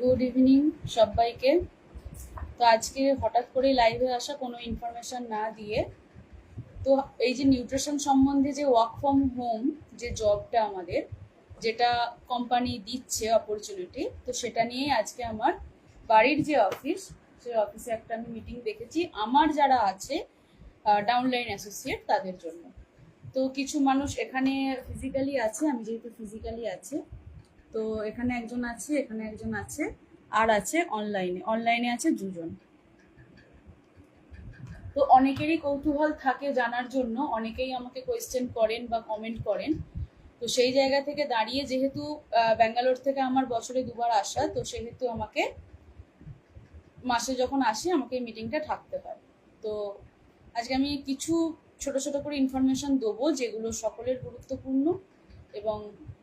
Good evening সবাইকে। তো আজকে হঠাৎ করে লাইভে আসা কোনো ইনফরমেশন না দিয়ে, তো এই যে নিউট্রিশন সম্বন্ধে যে ওয়ার্ক ফ্রম হোম যে জবটা আমাদের, যেটা কোম্পানি দিচ্ছে অপরচুনিটি তো সেটা নিয়ে আজকে আমার বাড়ির যে অফিস সেই অফিসে একটা আমি মিটিং দেখেছি। আমার যারা আছে ডাউনলাইন অ্যাসোসিয়েট তাদের জন্য। তো কিছু মানুষ এখানে ফিজিক্যালি আছে, আমি যেহেতু ফিজিক্যালি আছে, তো এখানে একজন আছে, এখানে একজন আছে, আর আছে অনলাইনে অনলাইনে আছে দুজন। তো অনেকেরই কৌতূহল থাকে জানার জন্য, অনেকেই আমাকে কোয়েশ্চেন করেন বা কমেন্ট করেন। তো সেই জায়গা থেকে দাঁড়িয়ে যেহেতু ব্যাঙ্গালোর থেকে আমার বছরে দুবার আসা, তো সেহেতু আমাকে মাসে যখন আসি, আমাকে এই মিটিংটা থাকতে হয়। তো আজকে আমি কিছু ছোট ছোট করে ইনফরমেশন দেবো যেগুলো সকলের গুরুত্বপূর্ণ এবং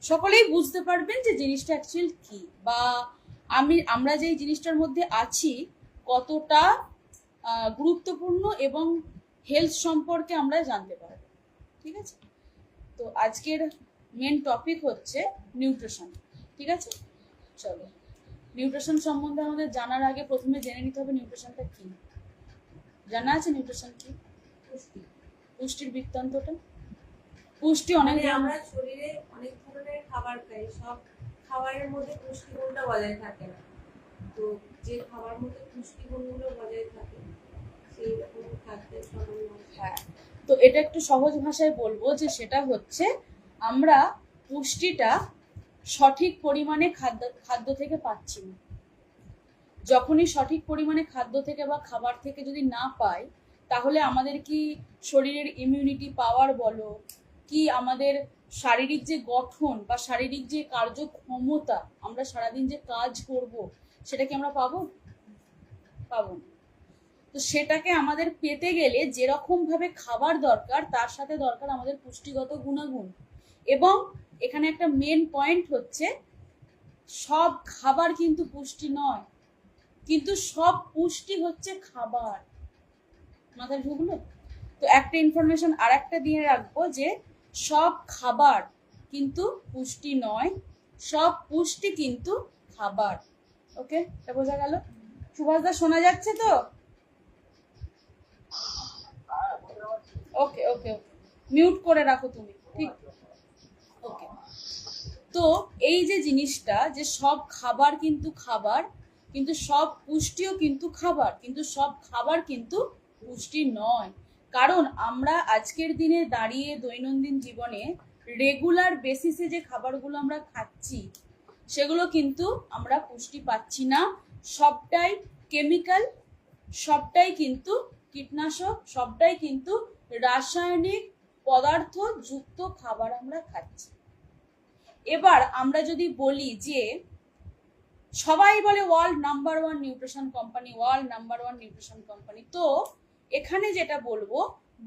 সকলেই বুঝতে পারবেন যে জিনিসটা অ্যাকচুয়াল কি বা আমি, আমরা যেই জিনিসটার মধ্যে আছি কতটা গুরুত্বপূর্ণ এবং হেলথ সম্পর্কে আমরা জানতে পারব। ঠিক আছে? তো আজকের মেন টপিক হচ্ছে নিউট্রিশন ঠিক আছে? চলো। নিউট্রিশন সম্বন্ধে আমাদের জানার আগে প্রথমে জেনে নিতে হবে নিউট্রিশনটা কি? জানা আছে নিউট্রিশন কি? পুষ্টির বৃত্তান্তটা? পুষ্টি অনেক মানে আমরা শরীরে অনেক ধরনের খাবার খাই সব খাবারের মধ্যে পুষ্টিগুণটা বজায় থাকে না। তো যে খাবার মধ্যে পুষ্টিগুণগুলো বজায় থাকে সেই রকম খাদ্যের হ্যাঁ। তো এটা একটু সহজ ভাষায় বলব যে সেটা হচ্ছে আমরা পুষ্টিটা সঠিক পরিমাণে খাদ্য খাদ্য থেকে পাচ্ছি না। যখনই সঠিক পরিমাণে খাদ্য থেকে বা খাবার থেকে যদি না পাই তাহলে আমাদের কি শরীরের ইমিউনিটি পাওয়ার বলো, কি আমাদের শারীরিক যে গঠন বা শারীরিক যে কার্যক্ষমতা, আমরা সারাদিন যে কাজ করব, সেটা কি আমরা পাবো? পাবো তো সেটাকে আমাদের পেতে গেলে যেরকম ভাবে খাবার দরকার, তার সাথে দরকার আমাদের পুষ্টিগত গুণাগুণ। এবং এখানে একটা মেন পয়েন্ট হচ্ছে, সব খাবার কিন্তু পুষ্টি নয়, কিন্তু সব পুষ্টি হচ্ছে খাবার। মাথায় ঢুকলো? তো একটা ইনফরমেশন আর একটা দিয়ে রাখব যে, সব খাবার কিন্তু পুষ্টি নয়, সব পুষ্টি কিন্তু খাবার। ওকে এটা বোঝা গেল? সুভাষদা, শোনা যাচ্ছে তো? ওকে ওকে ওকে মিউট করে রাখো তুমি, ঠিক? ওকে তো এই যে জিনিসটা যে সব খাবার কিন্তু খাবার, কিন্তু সব পুষ্টিও কিন্তু খাবার, কিন্তু সব খাবার কিন্তু পুষ্টি নয়। কারণ আমরা আজকের দিনে দাঁড়িয়ে দৈনন্দিন জীবনে রেগুলার বেসিসে যে খাবারগুলো আমরা খাচ্ছি, সেগুলো কিন্তু আমরা পুষ্টি পাচ্ছি না। সবটাই কেমিক্যাল সবটাই কিন্তু কীটনাশক, সবটাই কিন্তু রাসায়নিক পদার্থ যুক্ত খাবার আমরা খাচ্ছি। এবার আমরা যদি বলি যে, সবাই বলে world number one nutrition company world number one nutrition company তো এখানে যেটা বলব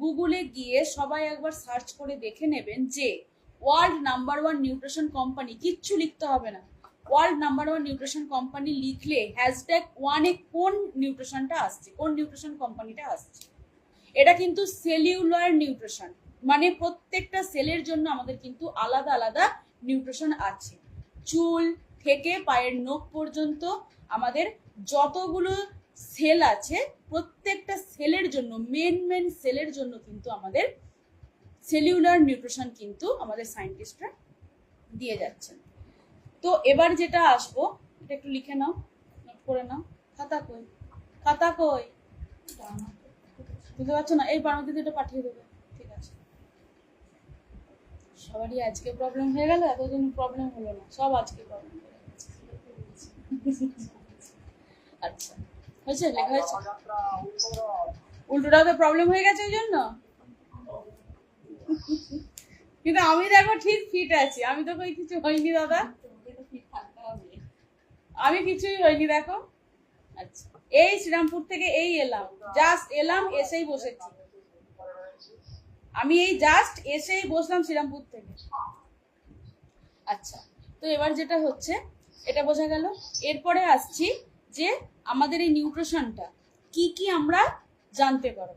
গুগলে গিয়ে সবাই একবার সার্চ করে দেখে নেবেন যে world number one nutrition company কিচ্ছু লিখতে হবে না। World number one nutrition company লিখলে হ্যাশট্যাগ ওয়ানে কোন নিউট্রিশনটা আসছে, কোন নিউট্রিশন কোম্পানিটা আসছে। এটা কিন্তু সেলিউলার নিউট্রিশন মানে প্রত্যেকটা সেলের জন্য আমাদের কিন্তু আলাদা আলাদা নিউট্রিশন আছে। চুল থেকে পায়ের নখ পর্যন্ত আমাদের যতগুলো সেল আছে প্রত্যেকটা সেলের জন্য মেন মেন সেলের জন্য কিন্তু আমাদের সেলিউলার নিউট্রিশন কিন্তু আমাদের সায়েন্টিস্টরা দিয়ে যাচ্ছেন। তো এবার যেটা আসব, এটা একটু লিখে নাও নোট করে নাও। খাতা কই? খাতা কই? বুঝতে পারছ না? এই বানাতে দিদি এটা পাঠিয়ে দেবে। ঠিক আছে। সবারই আজকে প্রবলেম হয়ে গেল, এতদিন প্রবলেম হলো না। সব আজকে প্রবলেম হয়ে গেছে। আচ্ছা। হয়েছে? লেখা হয়েছে? উল্টোটাও তো প্রবলেম হয়ে গেছে ওই জন্য? কিন্তু আমি দেখো ঠিক ফিট আছি। আমি তো কই কিছু হয়নি দাদা। আমি কিছুই হয়নি দেখো। আচ্ছা। এই শ্রীরামপুর থেকে এই এলাম। জাস্ট এলাম, এসেই বসেছি। আমি এই জাস্ট এসেই বসলাম শ্রীরামপুর থেকে। আচ্ছা। তো এবার যেটা হচ্ছে, এটা বোঝা গেল। এরপরে আসছি যে আমাদের এই নিউট্রিশনটা কি কি আমরা জানতে পারব।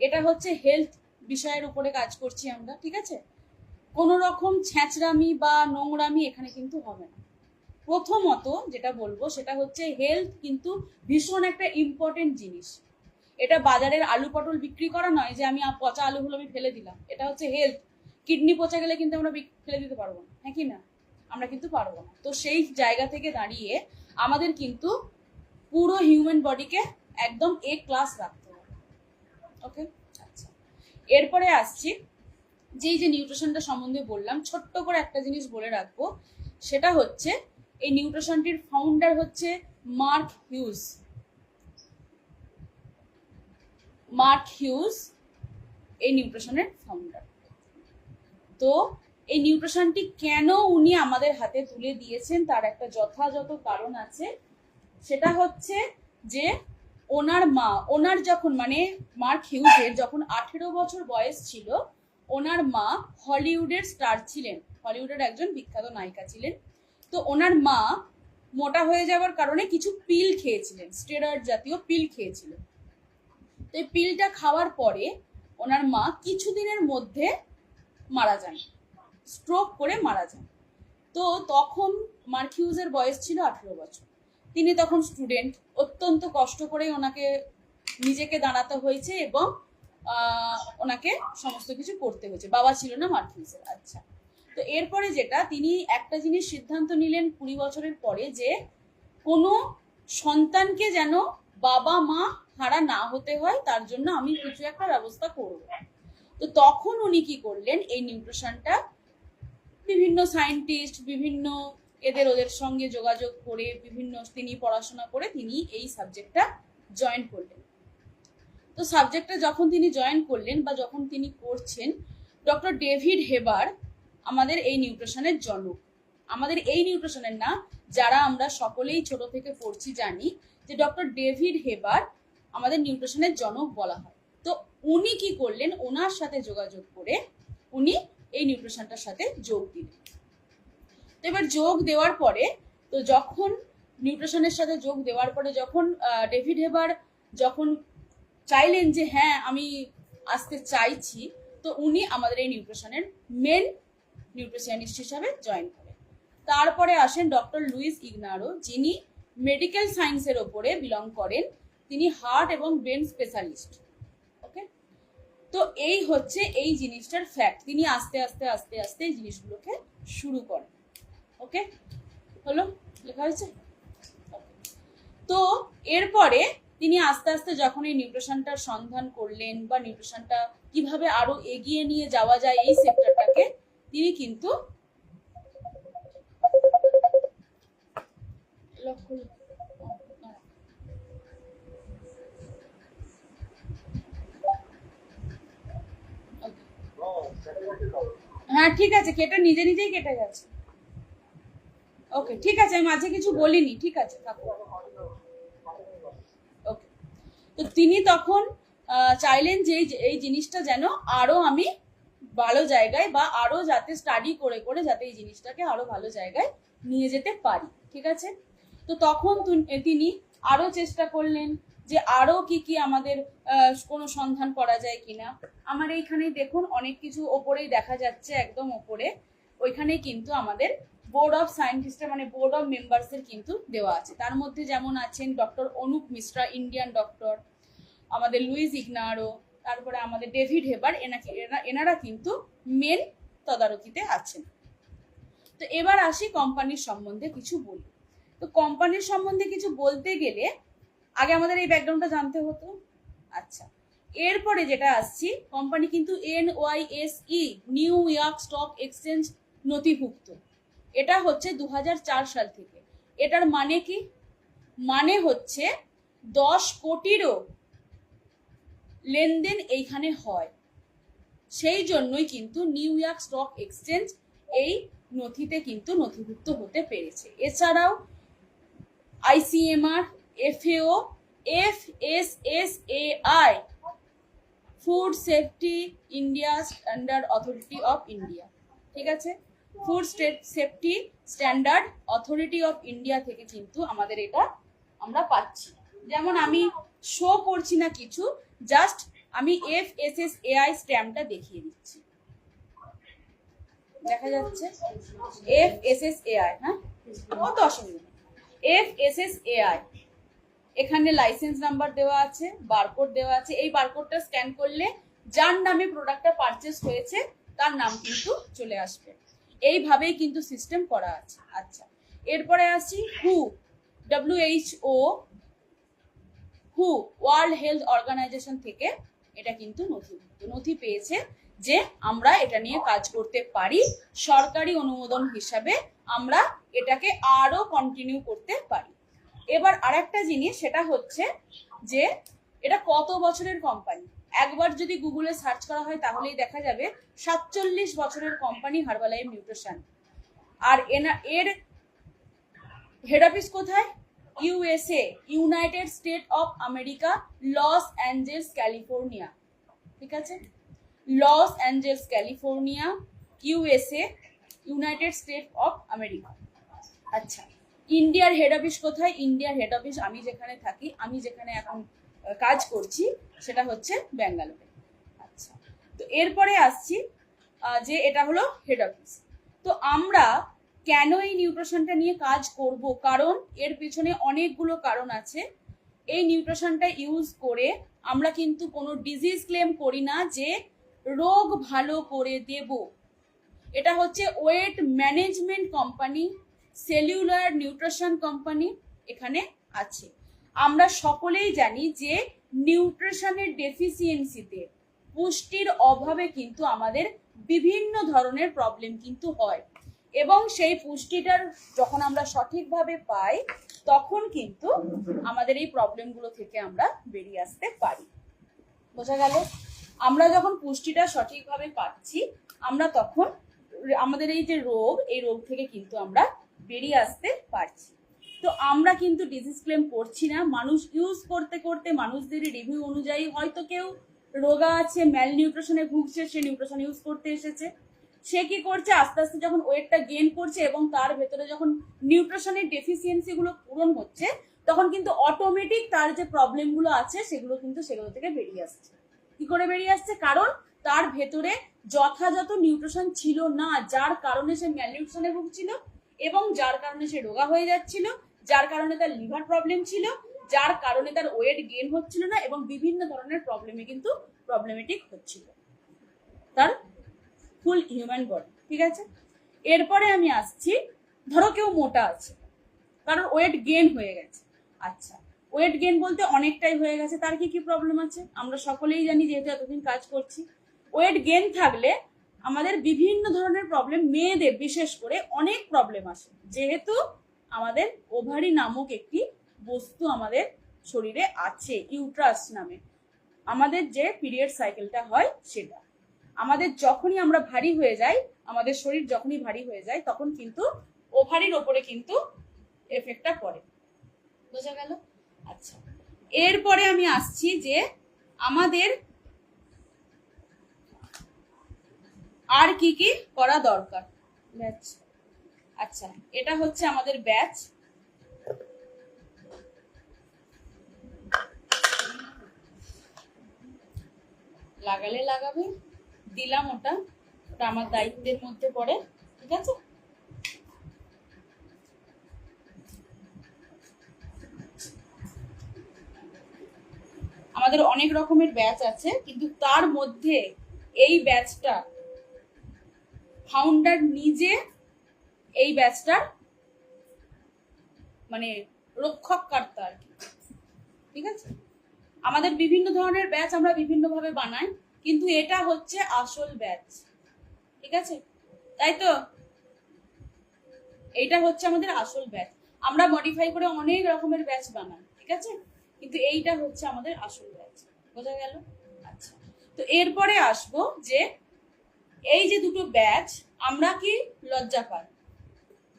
এটা হচ্ছে হেলথ বিষয়ের উপরে কাজ করছি আমরা, ঠিক আছে? কোনো রকম ছ্যাঁচড়ামি বা নোংরামি এখানে কিন্তু হবে না। প্রথমত যেটা বলব সেটা হচ্ছে হেলথ কিন্তু ভীষণ একটা ইম্পর্টেন্ট জিনিস। এটা বাজারের আলু পটল বিক্রি করা নয় যে আমি পচা আলুগুলো আমি ফেলে দিলাম। এটা হচ্ছে হেলথ। কিডনি পচা গেলে কিন্তু আমরা ফেলে দিতে পারব না। হ্যাঁ কি না? আমরা কিন্তু পারব না। তো সেই জায়গা থেকে দাঁড়িয়ে আমাদের কিন্তু পুরো হিউম্যান বডিকে একদম এ ক্লাস রাখতে হবে। ওকে আচ্ছা। এরপরে আসছি, যেই যে নিউট্রিশনটা সম্বন্ধে বললাম, ছোট্ট করে একটা জিনিস বলে রাখব, সেটা হচ্ছে এই নিউট্রিশনটির ফাউন্ডার হচ্ছে মার্ক হিউজ। মার্ক হিউজ এই নিউট্রিশনের ফাউন্ডার তো এই নিউট্রিশনটি কেন উনি আমাদের হাতে তুলে দিয়েছেন? তার একটা যথাযথ কারণ আছে। সেটা হচ্ছে যে ওনার মা, ওনার যখন মানে মার্ক হিউজের যখন আঠেরো বছর বয়স ছিল, ওনার মা হলিউডের স্টার ছিলেন। হলিউডের একজন বিখ্যাত নায়িকা ছিলেন। তো ওনার মা মোটা হয়ে যাওয়ার কারণে কিছু পিল খেয়েছিলেন, স্টেরয়েড জাতীয় পিল খেয়েছিলেন তো এই পিলটা খাওয়ার পরে ওনার মা কিছুদিনের মধ্যে মারা যান। স্ট্রোক করে মারা যান। তো তখন মার্কিউজের বয়স ছিল আঠেরো বছর। তিনি তখন স্টুডেন্ট অত্যন্ত কষ্ট করে ওনাকে নিজেকে দাঁড়াতে হয়েছে এবং ওনাকে সমস্ত কিছু করতে হয়েছে। বাবা ছিল না মার্কিউজের আচ্ছা। তো এরপরে যেটা, তিনি একটা জিনিস সিদ্ধান্ত নিলেন কুড়ি বছরের পরে যে, কোনো সন্তানকে যেন বাবা মা হারা না হতে হয়, তার জন্য আমি কিছু একটা ব্যবস্থা করব। তো তখন উনি কি করলেন, এই নিউট্রিশনটা বিভিন্ন সায়েন্টিস্ট বিভিন্ন এদের ওদের সঙ্গে যোগাযোগ করে বিভিন্ন তিনি পড়াশোনা করে তিনি এই সাবজেক্টটা জয়েন করলেন। তো সাবজেক্টটা যখন তিনি জয়েন করলেন বা যখন তিনি করছেন ডক্টর ডেভিড হেবার আমাদের এই নিউট্রিশনের জনক। আমাদের এই নিউট্রিশনের না, যারা আমরা সকলেই ছোট থেকে পড়ছি জানি, যে ডক্টর ডেভিড হেবার আমাদের নিউট্রিশনের জনক বলা হয়। তো উনি কি করলেন? ওনার সাথে যোগাযোগ করে উনি এই নিউট্রিশনটার সাথে যোগ দিলেন তো এবার যোগ দেওয়ার পরে, তো যখন নিউট্রিশনের সাথে যোগ দেওয়ার পরে যখন ডেভিড হেবার যখন চাইলেন যে হ্যাঁ আমি আসতে চাইছি, তো উনি আমাদের এই নিউট্রিশনের মেন নিউট্রিশনিস্ট হিসাবে জয়েন করেন। তারপরে আসেন ডক্টর লুইস ইগনারো, যিনি মেডিকেল সায়েন্সের ওপরে বিলং করেন। তিনি হার্ট এবং ব্রেন স্পেশালিস্ট তো এই হচ্ছে এই জিনিসটার ফ্যাক্ট তিনি আস্তে আস্তে আস্তে আস্তে এই জিনিসগুলোকে শুরু করেন। ওকে হলো? লেখা হয়েছে? তো এরপরে তিনি আস্তে আস্তে যখন এই নিউট্রিশনটার সন্ধান করলেন বা নিউট্রিশনটা কীভাবে আরও এগিয়ে নিয়ে যাওয়া যায় এই সেক্টরটাকে, তিনি কিন্তু লক্ষ্য ও, না। Okay. হ্যাঁ ঠিক আছে, কেটে নিজে নিজেই কেটে গেছে। ওকে ঠিক আছে, আমি মাঝে কিছু বলিনি, ঠিক আছে ওকে তো তিনি তখন চাইলেন যে এই জিনিসটা যেন আরও আমি ভালো জায়গায় বা আরও যাতে স্টাডি করে করে যাতে এই জিনিসটাকে আরও ভালো জায়গায় নিয়ে যেতে পারি, ঠিক আছে? তো তখন তিনি আরও চেষ্টা করলেন। যে আরও কি কি আমাদের কোনো সন্ধান করা যায় কিনা। আমার এইখানে দেখুন, অনেক কিছু ওপরেই দেখা যাচ্ছে, একদম ওপরে। ওইখানে কিন্তু আমাদের বোর্ড অফ সায়েন্টিস্টের মানে বোর্ড অফ মেম্বার্সের কিন্তু দেওয়া আছে। তার মধ্যে যেমন আছেন doctor Anup Mishra Indian doctor আমাদের লুইস ইগনারো, তারপরে আমাদের ডেভিড হেবার, এনাকে এনা- এনারা কিন্তু মেন তদারকিতে আছেন। তো এবার আসি কোম্পানির সম্বন্ধে কিছু বলি। তো কোম্পানির সম্বন্ধে কিছু বলতে গেলে আগে আমাদের এই ব্যাকগ্রাউন্ডটা জানতে হতো। আচ্ছা এরপরে যেটা আসছি কোম্পানি কিন্তু N Y S E New York stock exchange নথিভুক্ত। এটা হচ্ছে দু হাজার চার সাল থেকে। এটার মানে কি? মানে হচ্ছে দশ কোটিরও লেনদেন এইখানে হয়। সেই জন্যই কিন্তু নিউ ইয়র্ক স্টক এক্সচেঞ্জ এই নথিতে কিন্তু নথিভুক্ত হতে পেরেছে। এছাড়াও ICMR FAO F S S A I food safety India standard authority of India ঠিক আছে? Food safety standard authority of India থেকে কিন্তু আমাদের এটা আমরা পাচ্ছি। যেমন আমি শো করছি না কিছু জাস্ট আমি এফ এস এস এআই স্ট্যাম্পটা দেখিয়ে দিচ্ছি। দেখা যাচ্ছে? F S S A I হ্যাঁ? অত অসুবিধা F S S A I এখানে লাইসেন্স নাম্বার দেওয়া আছে বারকোড দেওয়া আছে। এই বারকোডটা স্ক্যান করলে যার নামে প্রোডাক্টটা পারচেস হয়েছে, তার নাম কিন্তু চলে আসবে। এইভাবেই কিন্তু সিস্টেম করা আছে। আচ্ছা এরপরে আসছি who WHO who world health organization থেকে এটা কিন্তু নথিভুক্ত নথি পেয়েছে যে আমরা এটা নিয়ে কাজ করতে পারি। সরকারি অনুমোদন হিসাবে আমরা এটাকে আরও কন্টিনিউ করতে পারি। এবার আরেকটা জিনিস, সেটা হচ্ছে যে এটা কত বছরের কোম্পানি একবার যদি গুগলে সার্চ করা হয়, তাহলেই দেখা যাবে সাতচল্লিশ বছরের কোম্পানি হার্বালাইফ নিউট্রিশন আর এনা, এর হেড অফিস কোথায়? USA United State of America Los Angeles California ঠিক আছে? Los Angeles California USA United State of America আচ্ছা ইন্ডিয়ার হেড অফিস কোথায়? ইন্ডিয়ার হেড অফিস আমি যেখানে থাকি, আমি যেখানে এখন কাজ করছি, সেটা হচ্ছে ব্যাঙ্গালোরে। আচ্ছা তো এরপরে আসছি যে এটা হলো হেড অফিস তো আমরা কেন এই নিউট্রিশনটা নিয়ে কাজ করব? কারণ এর পেছনে অনেকগুলো কারণ আছে। এই নিউট্রিশনটা ইউজ করে আমরা কিন্তু কোনো ডিজিজ ক্লেম করি না যে রোগ ভালো করে দেব। এটা হচ্ছে weight management company cellular nutrition company এখানে আছে। আমরা সকলেই জানি যে নিউট্রিশনের ডেফিসিয়েন্সিতে পুষ্টির অভাবে কিন্তু আমাদের বিভিন্ন ধরনের প্রবলেম কিন্তু হয় এবং সেই পুষ্টিটার যখন আমরা সঠিকভাবে পাই, তখন কিন্তু আমাদের এই প্রবলেমগুলো থেকে আমরা বেরিয়ে আসতে পারি। বোঝা গেল? আমরা যখন পুষ্টিটা সঠিকভাবে পাচ্ছি, আমরা তখন আমাদের এই যে রোগ, এই রোগ থেকে কিন্তু আমরা বেরিয়ে আসতে পারছি। তো আমরা কিন্তু ডিজিজ ক্লেম করছি না। মানুষ ইউজ করতে করতে মানুষদের রিভিউ অনুযায়ী হয়তো কেউ রোগা আছে ম্যাল নিউট্রিশনে ভুগছে, সে নিউট্রিশন ইউজ করতে এসেছে। সে কি করছে? আস্তে আস্তে যখন ওয়েটটা গেইন করছে এবং তার ভেতরে যখন নিউট্রিশনের ডেফিসিয়েন্সি গুলো পূরণ হচ্ছে, তখন কিন্তু অটোমেটিক তার যে প্রবলেমগুলো আছে, সেগুলো কিন্তু সেগুলো থেকে বেরিয়ে আসছে। কি করে বেরিয়ে আসছে? কারণ তার ভেতরে যথাযথ নিউট্রিশন ছিল না, যার কারণে সে ম্যালনিউট্রিশনে ভুগছিল। এবং যার কারণে সে রোগা হয়ে যাচ্ছিল, যার কারণে তার লিভার প্রবলেম ছিল, যার কারণে তার ওয়েট গেইন হচ্ছিল না এবং বিভিন্ন ধরনের প্রবলেমে কিন্তু প্রবলেমেটিক হচ্ছিল। তার ফুল হিউম্যান বডি ঠিক আছে? এরপরে আমি আসছি, ধরো কেউ মোটা আছে কারণ ওয়েট গেইন হয়ে গেছে। আচ্ছা ওয়েট গেইন বলতে অনেকটাই হয়ে গেছে, তার কি কি প্রবলেম আছে? আমরা সকলেই জানি যেহেতু এতদিন কাজ করছি। ওয়েট গেইন থাকলে আমাদের বিভিন্ন ধরনের প্রবলেম মেয়েদের, বিশেষ করে অনেক প্রবলেম আসে যেহেতু আমাদের ওভারি নামক একটি বস্তু আমাদের শরীরে আছে ইউট্রাস নামে। আমাদের যে পিরিয়ড সাইকেলটা হয় সেটা। আমাদের যখনই আমরা ভারী হয়ে যাই, আমাদের শরীর যখনই ভারী হয়ে যায়, তখন কিন্তু ওভারির ওপরে কিন্তু এফেক্টটা পড়ে। বোঝা গেল? আচ্ছা। এরপরে আমি আসছি যে আমাদের আর কি কি করা দরকার? ব্যাচ আচ্ছা এটা হচ্ছে আমাদের ব্যাচ লাগালে লাগাবে, দিলাম ওটা ওটা আমার দায়িত্বের মধ্যে পড়ে, ঠিক আছে? আমাদের অনেক রকমের ব্যাচ আছে, কিন্তু তার মধ্যে এই ব্যাচটা ফাউন্ডার নিজে এই ব্যাচটার মানে রক্ষককর্তা আর কি। ঠিক আছে? আমাদের বিভিন্ন ধরনের ব্যাচ আমরা বিভিন্নভাবে বানাই, কিন্তু এটা হচ্ছে আসল ব্যাচ ঠিক আছে? তাই তো? এটা হচ্ছে আমাদের আসল ব্যাচ আমরা মডিফাই করে অনেক রকমের ব্যাচ বানাই, ঠিক আছে? কিন্তু এইটা হচ্ছে আমাদের আসল ব্যাচ বোঝা গেল? আচ্ছা। তো এরপরে আসব যে এই যে দুটো ব্যাচ, আমরা কি লজ্জা পাই?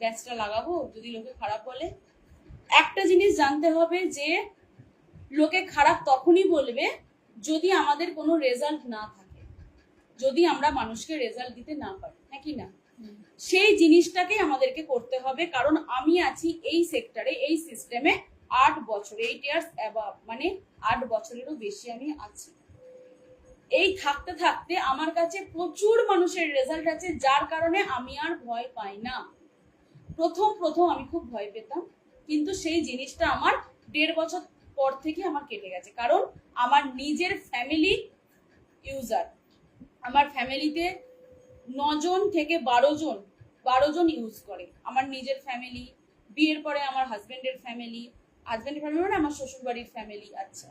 ব্যাচটা লাগাবো, যদি লোকে খারাপ বলে। একটা জিনিস জানতে হবে যে, লোকে খারাপ তখনই বলবে যদি আমাদের কোনো রেজাল্ট না থাকে। যদি আমরা মানুষকে রেজাল্ট দিতে না পারি হ্যাঁ কি না? সেই জিনিসটাকে আমাদেরকে করতে হবে, কারণ আমি আছি এই সেক্টরে এই সিস্টেমে আট বছর এইট ইয়ার্স অ্যাবাভ মানে আট বছরেরও বেশি আমি আছি। এই থাকতে থাকতে আমার কাছে প্রচুর মানুষের রেজাল্ট আছে, যার কারণে আমি আর ভয় পাই না। প্রথম প্রথম আমি খুব ভয় পেতাম, কিন্তু সেই জিনিসটা আমার দেড় বছর পর থেকে আমার কেটে গেছে। কারণ আমার নিজের ফ্যামিলি ইউজার আমার ফ্যামিলিতে নজন থেকে বারো জন বারো জন ইউজ করে। আমার নিজের ফ্যামিলি বিয়ের পরে আমার হাজব্যান্ডের ফ্যামিলি হাজবেন্ডের ফ্যামিলি মানে আমার শ্বশুরবাড়ির ফ্যামিলি আচ্ছা।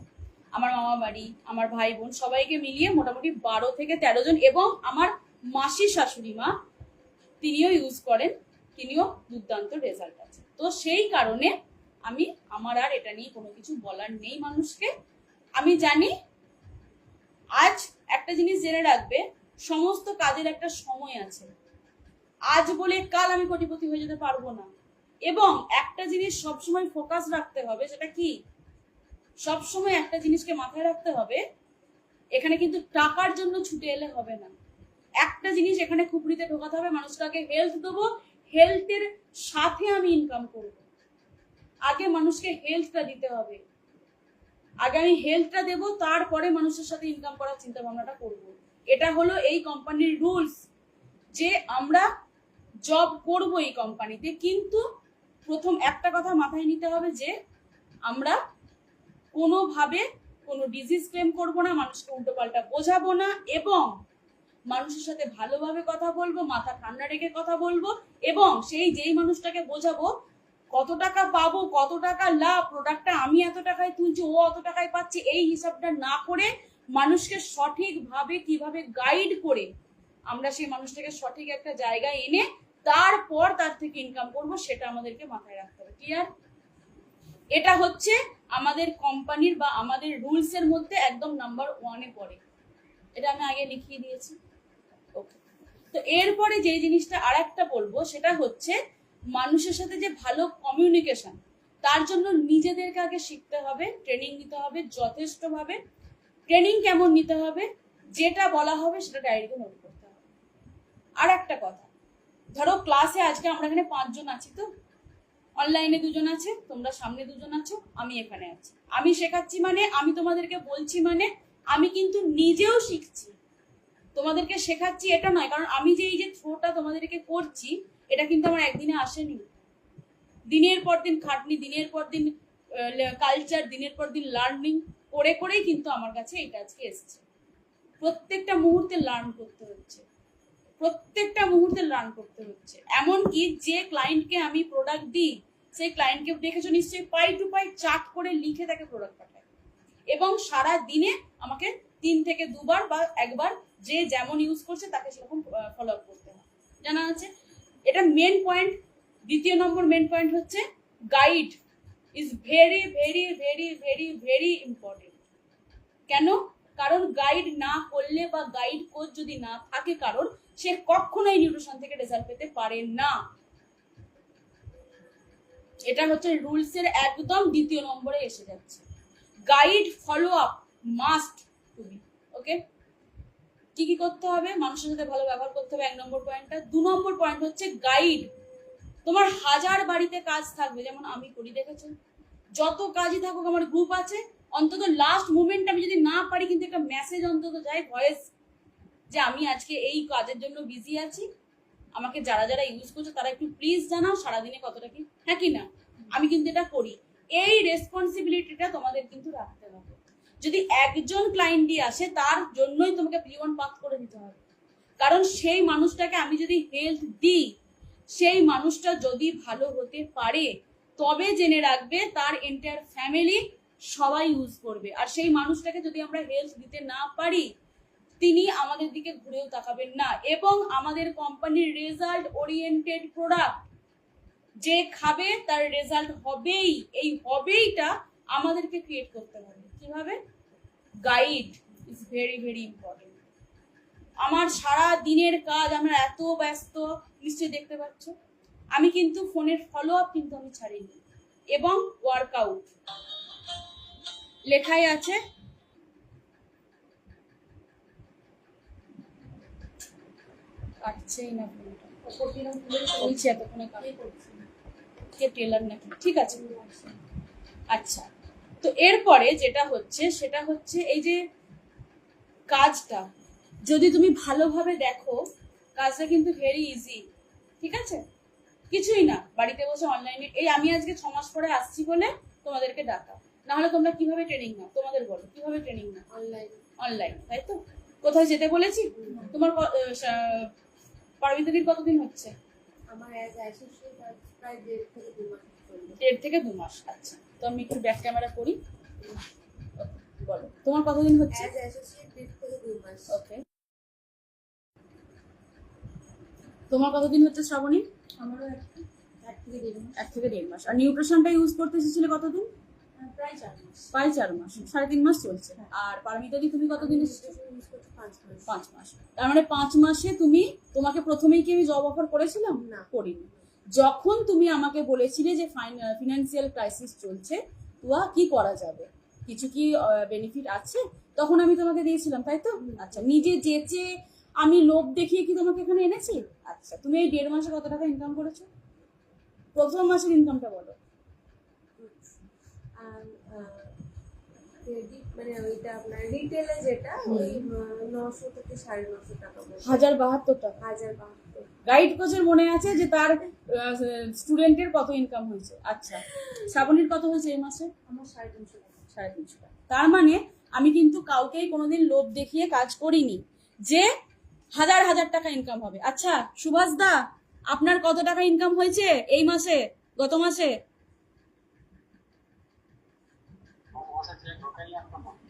আমার মামা বাড়ি, আমার ভাই বোন, সবাইকে মিলিয়ে মোটামুটি বারো থেকে তেরো জন এবং আমার মাসির শাশুড়ি মা, তিনিও ইউজ করেন, তিনিও দুর্দান্ত রেজাল্ট আছে। তো সেই কারণে আমি, আমার আর এটা নিয়ে কোনো কিছু বলার নেই মানুষকে। আমি জানি, আজ একটা জিনিস জেনে রাখবে, সমস্ত কাজের একটা সময় আছে। আজ বলে কাল আমি কোটিপতি হয়ে যেতে পারব না। এবং একটা জিনিস সবসময় ফোকাস রাখতে হবে, সেটা কি? সবসময় একটা জিনিসকে মাথায় রাখতে হবে, এখানে কিন্তু টাকার জন্য ছুটে এলে হবে না। একটা জিনিস এখানে খুপড়িতে ঢোকাতে হবে, মানুষটাকে হেলথ দেবো হেলথের সাথে আমি ইনকাম করব। আগে মানুষকে হেলথটা দিতে হবে। আগে আমি হেলথটা দেবো, তারপরে মানুষের সাথে ইনকাম করার চিন্তা ভাবনাটা করব। এটা হলো এই কোম্পানির রুলস যে আমরা জব করব এই কোম্পানিতে কিন্তু প্রথম একটা কথা মাথায় নিতে হবে যে, আমরা কোনোভাবে কোনো ডিজিজ ক্লেম করব না, মানুষকে উল্টোপাল্টা বোঝাবো না এবং মানুষের সাথে ভালোভাবে কথা বলব, মাথা ঠান্ডা রেখে কথা বলব এবং সেই যেই মানুষটাকে বোঝাবো, কত টাকা পাবো, কত টাকা লাভ প্রোডাক্টটা আমি এত টাকায় তুলছি, ও অত টাকায় পাচ্ছে, এই হিসাবটা না করে মানুষকে সঠিকভাবে কীভাবে গাইড করে আমরা সেই মানুষটাকে সঠিক একটা জায়গায় এনে তারপর তার থেকে ইনকাম করব, সেটা আমাদেরকে মাথায় রাখতে হবে ক্লিয়ার এটা হচ্ছে আমাদের কোম্পানির বা আমাদের রুলস এর মধ্যে একদম নাম্বার ওয়ানে পড়ে। এটা আমি আগে লিখিয়ে দিয়েছি। ওকে তো এরপরে যে জিনিসটা আর একটা বলব, সেটা হচ্ছে মানুষের সাথে যে ভালো কমিউনিকেশন তার জন্য নিজেদেরকে আগে শিখতে হবে ট্রেনিং নিতে হবে যথেষ্টভাবে। ট্রেনিং কেমন নিতে হবে, যেটা বলা হবে সেটা ডায়েরিতে নোট করতে হবে। আর একটা কথা, ধরো ক্লাসে আজকে আমরা এখানে পাঁচজন আছি তো? অনলাইনে দুজন আছে, তোমরা সামনে দুজন আছো, আমি এখানে আছি। আমি শেখাচ্ছি মানে আমি তোমাদেরকে বলছি মানে আমি কিন্তু নিজেও শিখছি। তোমাদেরকে শেখাচ্ছি এটা নয়, কারণ আমি যে এই যে থ্রোটা তোমাদেরকে করছি, এটা কিন্তু আমার একদিনে আসেনি। দিনের পর দিন খাটনি, দিনের পর দিন কালচার দিনের পর দিন লার্নিং করে, করেই কিন্তু আমার কাছে এটা আজকে এসছে। প্রত্যেকটা মুহূর্তে লার্ন করতে হচ্ছে। প্রত্যেকটা মুহূর্তে লার্ন করতে হচ্ছে। এমনকি যে ক্লায়েন্টকে আমি প্রোডাক্ট দিই, সেই ক্লায়েন্টকে দেখেছ নিশ্চয়ই পাই টু পাই চার্ট করে লিখে তাকে প্রোডাক্ট পাঠায়। এবং সারা দিনে আমাকে তিন থেকে দুবার বা একবার যে যেমন ইউজ করছে তাকে সেরকম ফলো আপ করতে হয়। জানা আছে? এটা মেন পয়েন্ট দ্বিতীয় নম্বর মেন পয়েন্ট হচ্ছে guide is very very very very very important কেন? কারণ গাইড না করলে বা গাইড কোচ যদি না থাকে কারণ সে কখনোই নিউট্রিশন থেকে রেজাল্ট পেতে পারে না। এটা হচ্ছে রুলস এর একদম দ্বিতীয় নম্বরে এসে যাচ্ছে। Guide follow up must to be okay? কি কি করতে হবে? মানুষের সাথে ভালো ব্যবহার করতে হবে, এক নম্বর পয়েন্টটা। দু নম্বর পয়েন্ট হচ্ছে গাইড। তোমার হাজার বাড়িতে কাজ থাকবে, যেমন আমি করি দেখেছ যত কাজই থাকুক, আমার গ্রুপ আছে, অন্তত লাস্ট মুমেন্ট আমি যদি না পারি, কিন্তু একটা মেসেজ অন্তত যায় ভয়েস যে আমি আজকে এই কাজের জন্য বিজি আছি। আমাকে যারা যারা ইউজ করছে, তারা একটু প্লিজ জানাও সারাদিনে কতটা কি হ্যাঁ কি না? আমি কিন্তু এটা করি। এই রেসপন্সিবিলিটিটা তোমাদের কিন্তু রাখতে হবে। যদি একজন ক্লায়েন্টই আসে, তার জন্যই তোমাকে ওয়ান পাস করে দিতে হবে। কারণ সেই মানুষটাকে আমি যদি হেলথ দিই, সেই মানুষটা যদি ভালো হতে পারে, তবে জেনে রাখবে তার এন্টায়ার ফ্যামিলি সবাই ইউজ করবে। আর সেই মানুষটাকে যদি আমরা হেলথ দিতে না পারি তিনি আমাদের দিকে ঘুরেও তাকাবেন না। এবং আমাদের কোম্পানির রেজাল্ট ওরিয়েন্টেড প্রোডাক্ট যে খাবে, তার রেজাল্ট হবেই। এই হবেইটা আমাদেরকে ক্রিয়েট করতে হবে। কীভাবে? Guide is very very important আমার সারা দিনের কাজ, আমরা এত ব্যস্ত, নিশ্চয়ই দেখতে পাচ্ছ। আমি কিন্তু ফোনের ফলো আপ কিন্তু আমি ছাড়িনি। এবং ওয়ার্কআউট লেখাই আছে। কাটছেই না ফোনটা ওপর কিরম এতক্ষণে কাট। কে টেলার নাকি? ঠিক আছে। আচ্ছা। তো এরপরে যেটা হচ্ছে সেটা হচ্ছে এই যে কাজটা। যদি তুমি ভালোভাবে দেখো কাজটা কিন্তু ভেরি ইজি ঠিক আছে? কিছুই না। বাড়িতে বসে অনলাইনে এই আমি আজকে ছ মাস পরে আসছি বলে তোমাদেরকে ডাকা না হলে তোমরা কীভাবে ট্রেনিং নাও? তোমাদের বলো কীভাবে ট্রেনিং নাও? অনলাইন অনলাইন তাই তো? কোথাও যেতে বলেছি? তোমার পারমিতাদির কতদিন হচ্ছে? আমার অ্যাজ অ্যাসোসিয়েট প্রায় দেড় থেকে দু মাস দেড় থেকে দু মাস আচ্ছা। তো আমি একটু ব্যাক ক্যামেরা করি। বলো তোমার কতদিন হচ্ছে? অ্যাজ অ্যাসোসিয়েট দেড় থেকে দু মাস। ওকে তোমার কতদিন হচ্ছে শ্রাবণী? আমারও এক থেকে দেড় মাস। এক থেকে দেড় মাস। আর নিউট্রিশনটা ইউজ করতে এসেছিলে কতদিন? প্রায় চার মাস সাড়ে তিন মাস চলছে। আর পারমিতাদি তুমি কতদিন পাঁচ মাস। তার মানে পাঁচ মাসে তুমি তোমাকে প্রথমেই কি আমি জব অফার করেছিলাম? না। করিনি। যখন তুমি আমাকে বলেছিলে যে ফিনান্সিয়াল ক্রাইসিস চলছে তুয়া কি করা যাবে? কিছু কি বেনিফিট আছে? তখন আমি তোমাকে দিয়েছিলাম তাই তো? আচ্ছা নিজে যেচে আমি লোভ দেখিয়ে কি তোমাকে এখানে এনেছি? আচ্ছা তুমি এই দেড় মাসে কত টাকা ইনকাম করেছ? প্রথম মাসের ইনকামটা বলো। বাহাত্তর টাকা। বাহাত্তর গাইড কোচের মনে আছে যে তার স্টুডেন্টের কত ইনকাম হয়েছে? আচ্ছা কত হয়েছে এই মাসে? আমার সাড়ে তিনশো টাকা। সাড়ে তিনশো টাকা তার মানে আমি কিন্তু কাউকেই কোনোদিন লোভ দেখিয়ে কাজ করিনি যে হাজার হাজার টাকা ইনকাম হবে। আচ্ছা সুভাষ দা আপনার কত টাকা ইনকাম হয়েছে এই মাসে, গত মাসে?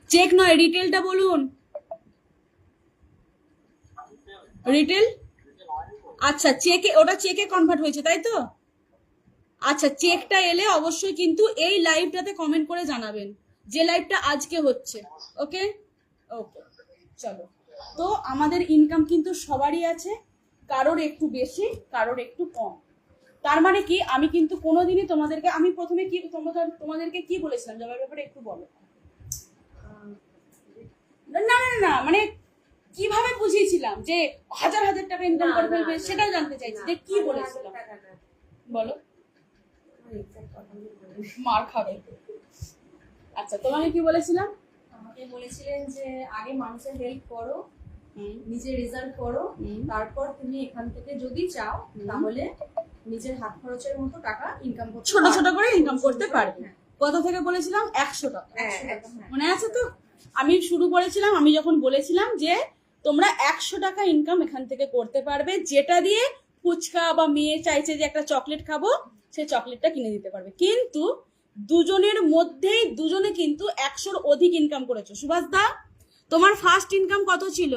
চেক নয় রিটেলটা বলুন। রিটেল আচ্ছা চেকে ওটা চেকে কনভার্ট হয়েছে, তাই তো? আচ্ছা চেকটা এলে অবশ্যই কিন্তু এই লাইভটাতে কমেন্ট করে জানাবেন যে লাইভটা আজকে হচ্ছে ওকে ওকে চলো। তো আমাদের ইনকাম কিন্তু সবারই আছে, কারোর একটু বেশি, কারোর একটু কম। তার মানে কি, আমি কিন্তু কোনোদিনই তোমাদেরকে, আমি প্রথমে কি, তোমাদের, তোমাদেরকে কি বলেছিলাম জবের ব্যাপারে একটু বলো। না না না, মানে কীভাবে বুঝিয়েছিলাম যে হাজার হাজার টাকা ইনকাম করে ফেলবে সেটাও জানতে চাইছি যে কি বলেছিলাম বলো। মার খাবে আচ্ছা তোমাকে কি বলেছিলাম আমাকে বলেছিলেন যে আগে মানুষের হেল্প করো নিজে রেজাল্ট করো তারপর তুমি এখান থেকে যদি চাও। তাহলে নিজের হাত খরচের মতো টাকা ইনকাম করতে ছোট ছোট করে ইনকাম করতে পারবে হ্যাঁ। কত থেকে বলেছিলাম একশো টাকা হ্যাঁ। হ্যাঁ। মনে আছে তো আমি শুরু করেছিলাম, আমি যখন বলেছিলাম যে তোমরা একশো টাকা ইনকাম এখান থেকে করতে পারবে, যেটা দিয়ে ফুচকা বা মেয়ে চাইছে যে একটা চকলেট খাব সেই চকলেটটা কিনে দিতে পারবে। কিন্তু দুজনের মধ্যেই, দুজনে কিন্তু একশোর অধিক ইনকাম করেছ। সুভাষ দা, তোমার ফার্স্ট ইনকাম কত ছিল?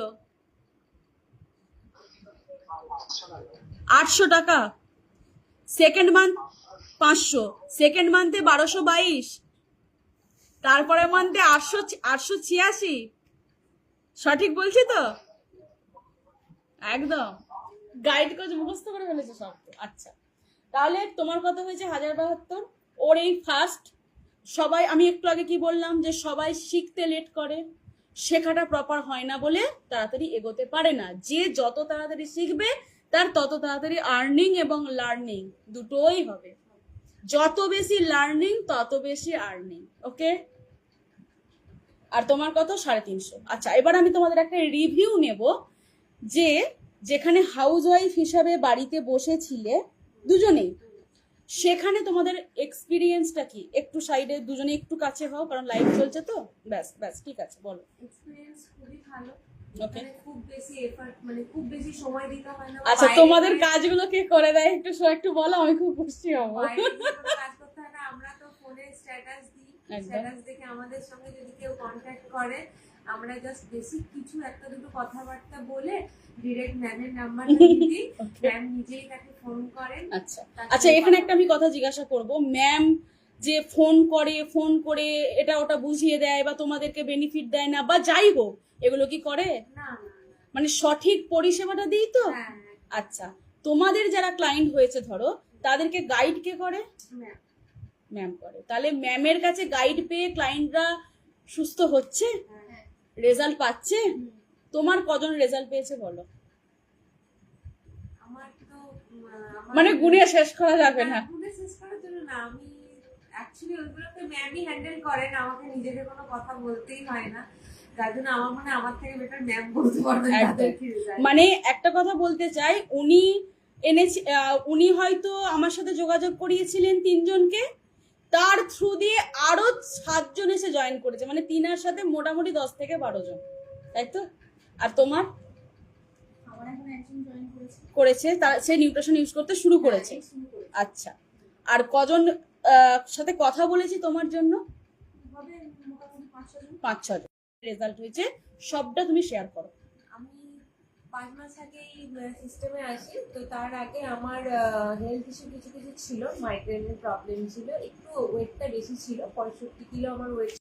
আটশো টাকা। সেকেন্ড মান্থ পাঁচশো। সেকেন্ড মান্থে বারোশো বাইশ। তারপরে মান্থে আটশো আটশো ছিয়াশি। সঠিক বলছি তো? একদম। গাইড কোচ মুখস্থ করে ফেলেছে সব। আচ্ছা। তাহলে তোমার কত হয়েছে হাজার বাহাত্তর। ওর এই ফার্স্ট সবাই, আমি একটু আগে কি বললাম যে সবাই শিখতে লেট করে। শেখাটা প্রপার হয় না বলে তাড়াতাড়ি এগোতে পারে না। যে যত তাড়াতাড়ি শিখবে, তার তত তাড়াতাড়ি আর্নিং এবং লার্নিং দুটোই হবে। যত বেশি লার্নিং তত বেশি আর্নিং ওকে আর তোমার কত? সাড়ে তিনশো। আচ্ছা এবার আমি তোমাদের একটা রিভিউ নেব যে যেখানে হাউস ওয়াইফ হিসাবে বাড়িতে বসেছিলে দুজনেই। সেখানে তোমাদের এক্সপিরিয়েন্সটা কি? একটু সাইডে দুজনে একটু কাছে হও কারণ লাইভ চলছে তো। ব্যাস ব্যাস ঠিক আছে বলো। এক্সপিরিয়েন্স খুবই ভালো। ওকে মানে মানে আচ্ছা তোমাদের কাজগুলো কে করে দেয়? একটু একটু বলো আমি খুব খুশি হব। কাজ করতে হয় না। আমরা তো ফোনে স্ট্যাটাস দিই। স্ট্যাটাস দেখে আমাদের সঙ্গে যদি কেউ কন্ট্যাক্ট করে আমরা জাস্ট বেসিক কিছু একটা দুটো কথাবার্তা বলে ডিরেক্ট ম্যামের নাম্বারটা দিই ম্যাম নিজেই তাকে ফোন করেন। আচ্ছা। আচ্ছা এখানে একটা আমি কথা জিজ্ঞাসা করব। ম্যাম যে ফোন করে ফোন করে এটা ওটা বুঝিয়ে দেয় বা তোমাদেরকে বেনিফিট দেয় না বা যাই হোক এগুলো কি করে? না মানে সঠিক পরিষেবাটা দিই তো? হ্যাঁ হ্যাঁ। আচ্ছা তোমাদের যারা ক্লায়েন্ট হয়েছে ধরো তাদেরকে গাইড কে করে? ম্যাম ম্যাম করে। তাহলে ম্যামের কাছে গাইড পেয়ে ক্লায়েন্টরা সুস্থ হচ্ছে? হ্যাঁ রেজাল্ট পাচ্ছে? তোমার কজন রেজাল্ট পেয়েছে বলো? মানে গুণে শেষ করা যাবে না। গুণে শেষ করার জন্য না আমি অ্যাকচুয়ালি ম্যামই হ্যান্ডেল করেন আমাকে নিজেদের কোনো কথা বলতেই হয় না। মনে। মানে একটা কথা বলতে চাই উনি এনেছি উনি হয়তো আমার সাথে যোগাযোগ করিয়েছিলেন তিনজনকে তার থ্রু দিয়ে আরও সাতজন এসে জয়েন করেছে। মানে তিনার সাথে মোটামুটি দশ থেকে বারো জন। তাই তো? আর তোমার? করেছে। তার সে নিউট্রিশন ইউজ করতে শুরু করেছে। হ্যাঁ, শুরু করেছে। আচ্ছা। আর কজন সাথে কথা বলেছি তোমার জন্য? পাঁচ ছজন। রেজাল্ট হয়েছে। সবটা তুমি শেয়ার করো। পাঁচ মাস আগে এই সিস্টেমে আসি। তো তার আগে আমার হেলথ ইস্যু কিছু কিছু ছিল মাইগ্রেনের প্রবলেম ছিল। একটু ওয়েটটা বেশি ছিল, পঁয়ষট্টি কিলো আমার ওয়েট